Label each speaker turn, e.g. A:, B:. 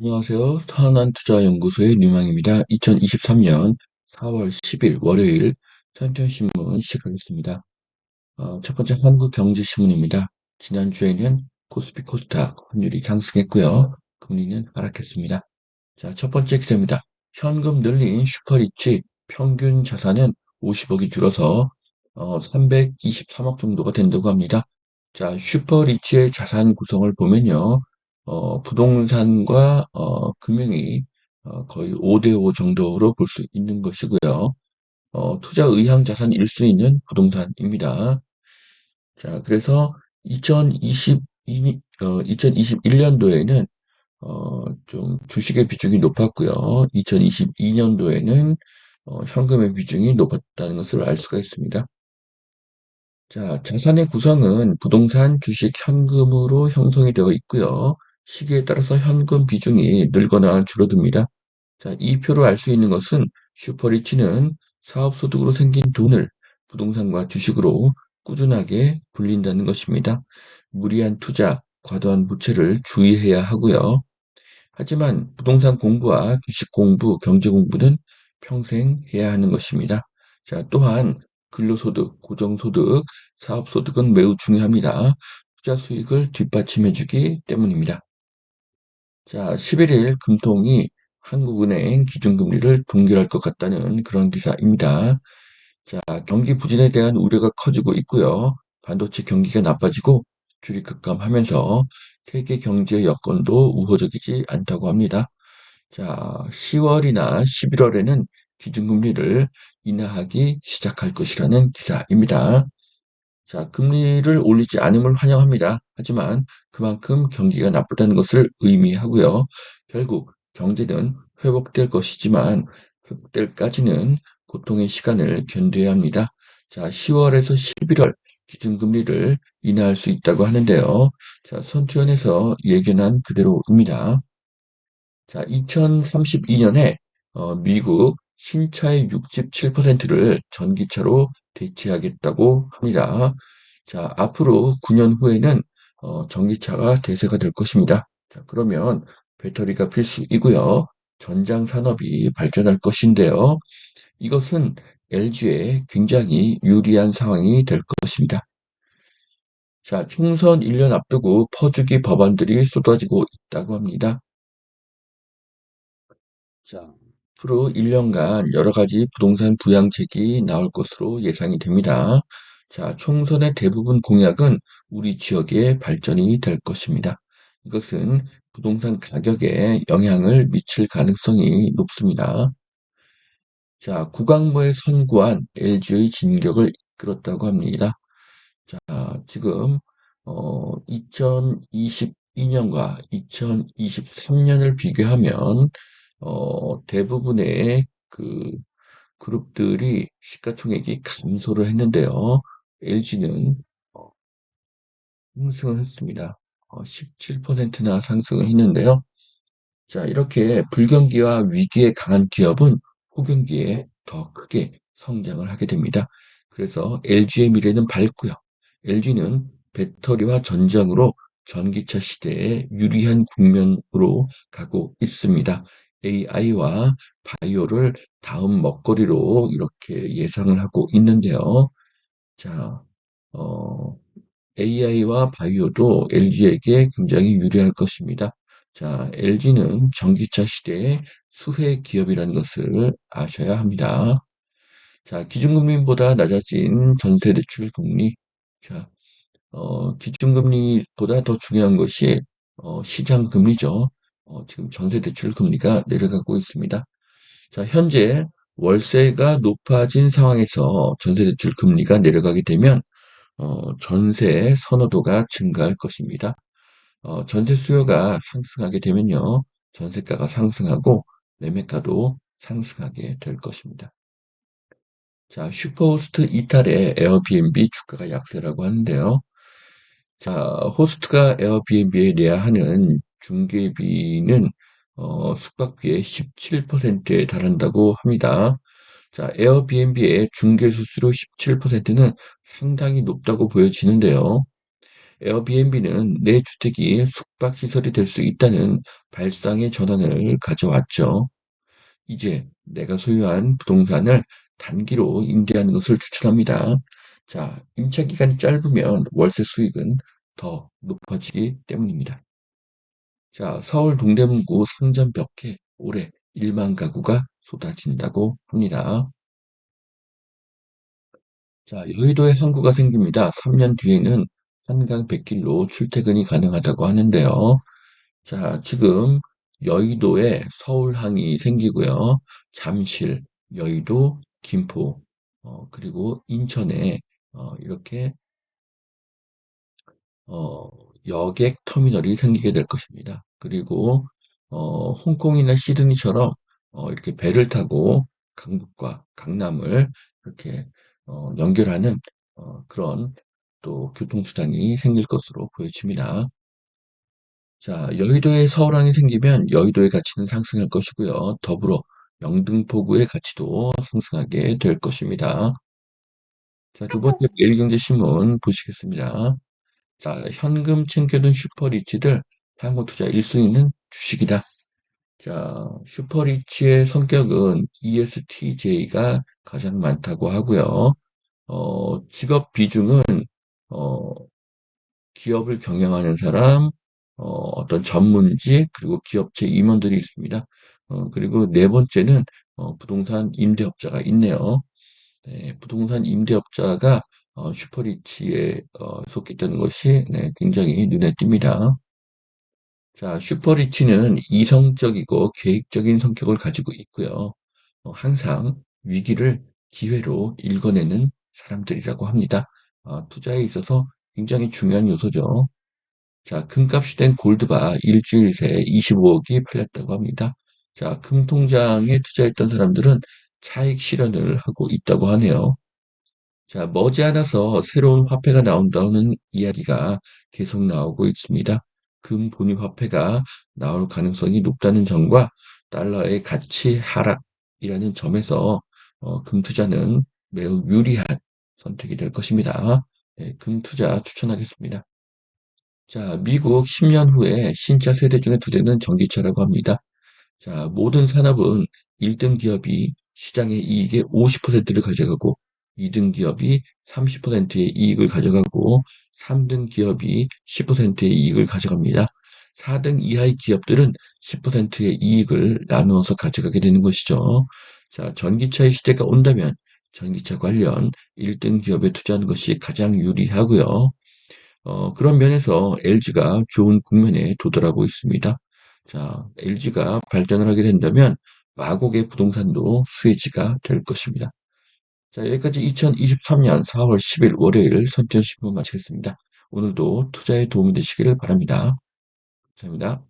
A: 안녕하세요. 선한투자연구소의 뉴망입니다. 2023년 4월 10일 월요일 산편신문 시작하겠습니다. 어, 첫 번째 한국경제신문입니다. 지난주에는 코스피 코스닥 환율이 상승했고요. 금리는 하락했습니다. 자, 첫 번째 기사입니다. 현금 늘린 슈퍼리치 평균 자산은 50억이 줄어서 어, 323억 정도가 된다고 합니다. 자, 슈퍼리치의 자산 구성을 보면요. 어, 부동산과 어, 금융이 어, 거의 5대5 정도로 볼 수 있는 것이고요. 어, 투자 의향 자산 1순위는 부동산입니다. 자, 그래서 2022, 어, 2021년도에는 어, 좀 주식의 비중이 높았고요. 2022년도에는 어, 현금의 비중이 높았다는 것을 알 수가 있습니다. 자, 자산의 구성은 부동산, 주식, 현금으로 형성이 되어 있고요. 시기에 따라서 현금 비중이 늘거나 줄어듭니다. 자, 이 표로 알 수 있는 것은 슈퍼리치는 사업소득으로 생긴 돈을 부동산과 주식으로 꾸준하게 굴린다는 것입니다. 무리한 투자, 과도한 부채를 주의해야 하고요. 하지만 부동산 공부와 주식 공부, 경제 공부는 평생 해야 하는 것입니다. 자, 또한 근로소득, 고정소득, 사업소득은 매우 중요합니다. 투자 수익을 뒷받침해 주기 때문입니다. 자, 11일 금통이 한국은행 기준금리를 동결할 것 같다는 그런 기사입니다. 자, 경기 부진에 대한 우려가 커지고 있고요. 반도체 경기가 나빠지고 줄이 급감하면서 세계 경제 여건도 우호적이지 않다고 합니다. 자, 10월이나 11월에는 기준금리를 인하하기 시작할 것이라는 기사입니다. 자, 금리를 올리지 않음을 환영합니다. 하지만 그만큼 경기가 나쁘다는 것을 의미하고요. 결국 경제는 회복될 것이지만 회복될까지는 고통의 시간을 견뎌야 합니다. 자, 10월에서 11월 기준금리를 인하할 수 있다고 하는데요. 자, 선투연에서 예견한 그대로입니다. 자, 2032년에 어, 미국 신차의 67%를 전기차로 대체하겠다고 합니다. 자, 앞으로 9년 후에는 어, 전기차가 대세가 될 것입니다. 자, 그러면 배터리가 필수이고요. 전장 산업이 발전할 것인데요. 이것은 LG에 굉장히 유리한 상황이 될 것입니다. 자, 총선 1년 앞두고 퍼주기 법안들이 쏟아지고 있다고 합니다. 자, 앞으로 1년간 여러 가지 부동산 부양책이 나올 것으로 예상이 됩니다. 자, 총선의 대부분 공약은 우리 지역의 발전이 될 것입니다. 이것은 부동산 가격에 영향을 미칠 가능성이 높습니다. 자, 구강모에 선구한 LG의 진격을 이끌었다고 합니다. 자, 지금 어, 2022년과 2023년을 비교하면 어, 대부분의 그 그룹들이 시가총액이 감소를 했는데요. LG는 어, 상승을 했습니다. 어, 17%나 상승을 했는데요. 자, 이렇게 불경기와 위기에 강한 기업은 호경기에 더 크게 성장을 하게 됩니다. 그래서 LG의 미래는 밝고요. LG는 배터리와 전장으로 전기차 시대에 유리한 국면으로 가고 있습니다. AI와 바이오를 다음 먹거리로 이렇게 예상을 하고 있는데요. 자, 어, AI와 바이오도 LG에게 굉장히 유리할 것입니다. 자, LG는 전기차 시대의 수혜 기업이라는 것을 아셔야 합니다. 자, 기준금리보다 낮아진 전세대출 금리. 자, 어, 기준금리보다 더 중요한 것이 어, 시장금리죠. 어, 지금 전세 대출 금리가 내려가고 있습니다. 자, 현재 월세가 높아진 상황에서 전세 대출 금리가 내려가게 되면 어, 전세 선호도가 증가할 것입니다. 어, 전세 수요가 상승하게 되면요. 전세가가 상승하고 매매가도 상승하게 될 것입니다. 자, 슈퍼호스트 이탈에 에어비앤비 주가가 약세라고 하는데요. 자, 호스트가 에어비앤비에 내야 하는 중개비는 어, 숙박비의 17%에 달한다고 합니다. 자, 에어비앤비의 중개 수수료 17%는 상당히 높다고 보여지는데요. 에어비앤비는 내 주택이 숙박시설이 될 수 있다는 발상의 전환을 가져왔죠. 이제 내가 소유한 부동산을 단기로 임대하는 것을 추천합니다. 자, 임차 기간이 짧으면 월세 수익은 더 높아지기 때문입니다. 자, 서울 동대문구 상점벽에 올해 1만 가구가 쏟아진다고 합니다. 자, 여의도에 항구가 생깁니다. 3년 뒤에는 한강 백길로 출퇴근이 가능하다고 하는데요. 자, 지금 여의도에 서울항이 생기고요. 잠실, 여의도, 김포, 어, 그리고 인천에 어, 이렇게 어, 여객 터미널이 생기게 될 것입니다. 그리고 어, 홍콩이나 시드니처럼 어, 이렇게 배를 타고 강북과 강남을 이렇게 어, 연결하는 어, 그런 또 교통수단이 생길 것으로 보여집니다. 자, 여의도에 서울항이 생기면 여의도의 가치는 상승할 것이고요. 더불어 영등포구의 가치도 상승하게 될 것입니다. 자, 두 번째 매일경제신문 보시겠습니다. 자, 현금 챙겨둔 슈퍼리치들 향후 투자 1순위는 주식이다. 자, 슈퍼리치의 성격은 ESTJ가 가장 많다고 하고요. 어, 직업 비중은 어, 기업을 경영하는 사람, 어, 어떤 전문직, 그리고 기업체 임원들이 있습니다. 어, 그리고 네 번째는 어, 부동산 임대업자가 있네요. 네, 부동산 임대업자가 어, 슈퍼리치에 어, 속했던 것이 네, 굉장히 눈에 띕니다. 자, 슈퍼리치는 이성적이고 계획적인 성격을 가지고 있고요. 어, 항상 위기를 기회로 읽어내는 사람들이라고 합니다. 아, 투자에 있어서 굉장히 중요한 요소죠. 자, 금값이 된 골드바 일주일 새에 25억이 팔렸다고 합니다. 자, 금 통장에 투자했던 사람들은 차익 실현을 하고 있다고 하네요. 자, 머지않아서 새로운 화폐가 나온다는 이야기가 계속 나오고 있습니다. 금 본위 화폐가 나올 가능성이 높다는 점과 달러의 가치 하락이라는 점에서 어, 금 투자는 매우 유리한 선택이 될 것입니다. 네, 금 투자 추천하겠습니다. 자, 미국 10년 후에 신차 세대 중에 두 대는 전기차라고 합니다. 자, 모든 산업은 1등 기업이 시장의 이익의 50%를 가져가고 2등 기업이 30%의 이익을 가져가고 3등 기업이 10%의 이익을 가져갑니다. 4등 이하의 기업들은 10%의 이익을 나누어서 가져가게 되는 것이죠. 자, 전기차의 시대가 온다면 전기차 관련 1등 기업에 투자하는 것이 가장 유리하고요. 어, 그런 면에서 LG가 좋은 국면에 도달하고 있습니다. 자, LG가 발전을 하게 된다면 마곡의 부동산도 수혜지가 될 것입니다. 자, 여기까지 2023년 4월 10일 월요일 선전 신문 마치겠습니다. 오늘도 투자에 도움이 되시기를 바랍니다. 감사합니다.